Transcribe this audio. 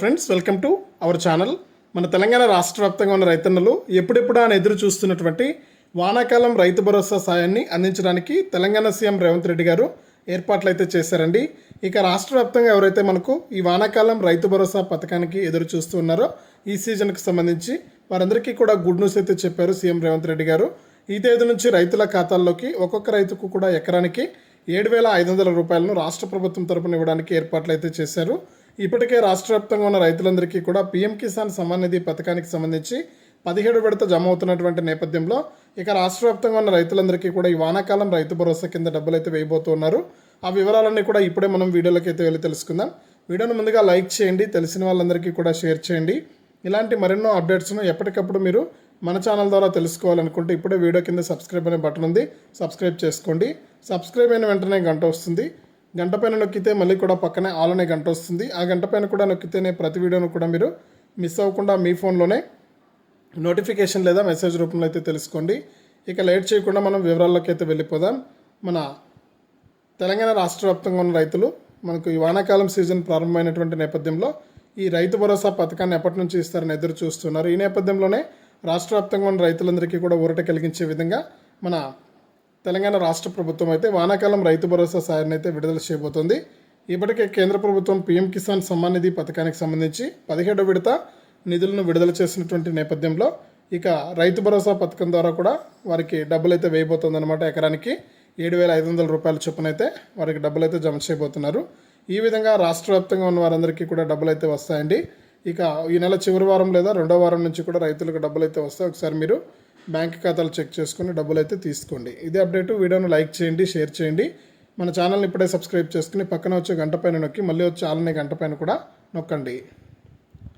Friends welcome to our channel. మన తెలంగాణ రాష్ట్ర వ్యాప్తంగా ఉన్న రైతన్నలు ఎప్పుడెప్పుడు అని ఎదురు చూస్తున్నటువంటి వానాకాలం రైతు భరోసా సాయాన్ని అందించడానికి తెలంగాణ సీఎం రేవంత్ రెడ్డి గారు ఏర్పాట్లు అయితే చేశారండి. ఇక రాష్ట్ర వ్యాప్తంగా ఎవరైతే మనకు ఈ వానాకాలం రైతు భరోసా పథకానికి ఎదురు చూస్తూ ఉన్నారో ఈ సీజన్కి సంబంధించి వారందరికీ కూడా గుడ్ న్యూస్ అయితే చెప్పారు సీఎం రేవంత్ రెడ్డి గారు. ఈ తేదీ నుంచి రైతుల ఖాతాల్లోకి ఒక్కొక్క రైతుకు కూడా ఎకరానికి ఏడు వేల ఐదు వందల రూపాయలను రాష్ట్ర ప్రభుత్వం తరపున ఇవ్వడానికి ఏర్పాట్లు అయితే చేశారు. ఇప్పటికే రాష్ట్ర వ్యాప్తంగా ఉన్న రైతులందరికీ కూడా పీఎం కిసాన్ సమ్మాన్ నిధి పథకానికి సంబంధించి పదిహేడు విడత జమ అవుతున్నటువంటి నేపథ్యంలో ఇక రాష్ట్ర వ్యాప్తంగా ఉన్న రైతులందరికీ కూడా ఈ వానాకాలం రైతు భరోసా కింద డబ్బులు అయితే వేయబోతున్నారు. ఆ వివరాలన్నీ కూడా ఇప్పుడే మనం వీడియోలోకి అయితే వెళ్ళి తెలుసుకుందాం. వీడియోను ముందుగా లైక్ చేయండి తెలిసిన వాళ్ళందరికీ కూడా షేర్ చేయండి. ఇలాంటి మరెన్నో అప్డేట్స్ను ఎప్పటికప్పుడు మీరు మన ఛానల్ ద్వారా తెలుసుకోవాలనుకుంటే ఇప్పుడే వీడియో కింద సబ్స్క్రైబ్ అనే బటన్ ఉంది. సబ్స్క్రైబ్ చేసుకోండి. సబ్స్క్రైబ్ అయిన వెంటనే గంట వస్తుంది. గంట పైన నొక్కితే మళ్ళీ కూడా పక్కనే ఆల్ అనే గంట వస్తుంది. ఆ గంట పైన కూడా నొక్కితేనే ప్రతి వీడియోను కూడా మీరు మిస్ అవ్వకుండా మీ ఫోన్లోనే నోటిఫికేషన్ లేదా మెసేజ్ రూపంలో అయితే తెలుసుకోండి. ఇక లేట్ చేయకుండా మనం వివరాల్లోకి అయితే వెళ్ళిపోదాం. మన తెలంగాణ రాష్ట్ర వ్యాప్తంగా ఉన్న రైతులు మనకు ఈ వానాకాలం సీజన్ ప్రారంభమైనటువంటి నేపథ్యంలో ఈ రైతు భరోసా పథకాన్ని ఎప్పటి నుంచి ఇస్తారని ఎదురు చూస్తున్నారు. ఈ నేపథ్యంలోనే రాష్ట్ర వ్యాప్తంగా ఉన్న రైతులందరికీ కూడా ఊరట కలిగించే విధంగా మన తెలంగాణ రాష్ట్ర ప్రభుత్వం అయితే వానాకాలం రైతు భరోసా సాయాన్ని అయితే విడుదల చేయబోతోంది. ఇప్పటికే కేంద్ర ప్రభుత్వం పీఎం కిసాన్ సమ్మాన్ నిధి పథకానికి సంబంధించి పదిహేడో విడత నిధులను విడుదల చేసినటువంటి నేపథ్యంలో ఇక రైతు భరోసా పథకం ద్వారా కూడా వారికి డబ్బులు అయితే వేయబోతుందన్నమాట ఎకరానికి. ఏడు వేల ఐదు వందల రూపాయల చొప్పున అయితే వారికి డబ్బులు అయితే జమ చేయబోతున్నారు. ఈ విధంగా రాష్ట్ర వ్యాప్తంగా ఉన్న వారందరికీ కూడా డబ్బులు అయితే వస్తాయండి. ఇక ఈ నెల చివరి వారం లేదా రెండో వారం నుంచి కూడా రైతులకు డబ్బులు అయితే వస్తాయి. ఒకసారి మీరు బ్యాంక్ ఖాతాలు చెక్ చేసుకుని డబ్బులు అయితే తీసుకోండి. ఇదే అప్డేట్. వీడియోను లైక్ చేయండి షేర్ చేయండి. మన ఛానల్ని ఇప్పుడే సబ్స్క్రైబ్ చేసుకుని పక్కన వచ్చే గంట పైన నొక్కి మళ్ళీ వచ్చే ఆలనే గంట పైన కూడా నొక్కండి.